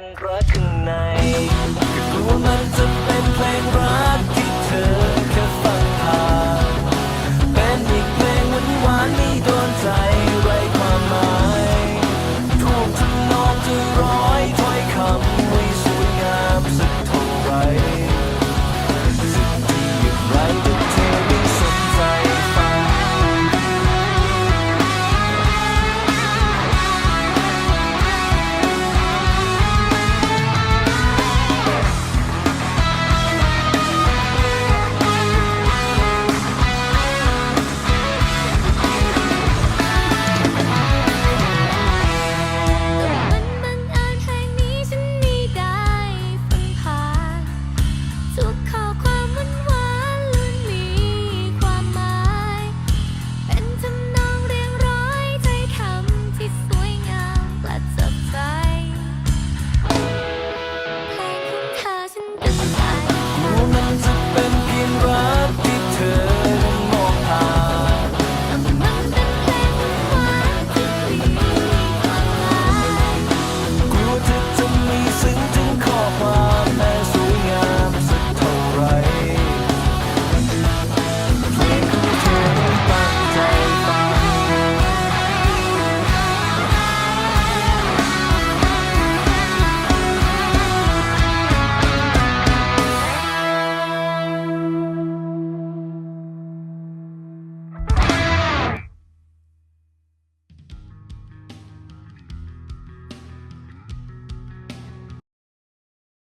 นรักข้างในก็กลัวมันจะเป็นเพลงรักที่เธอ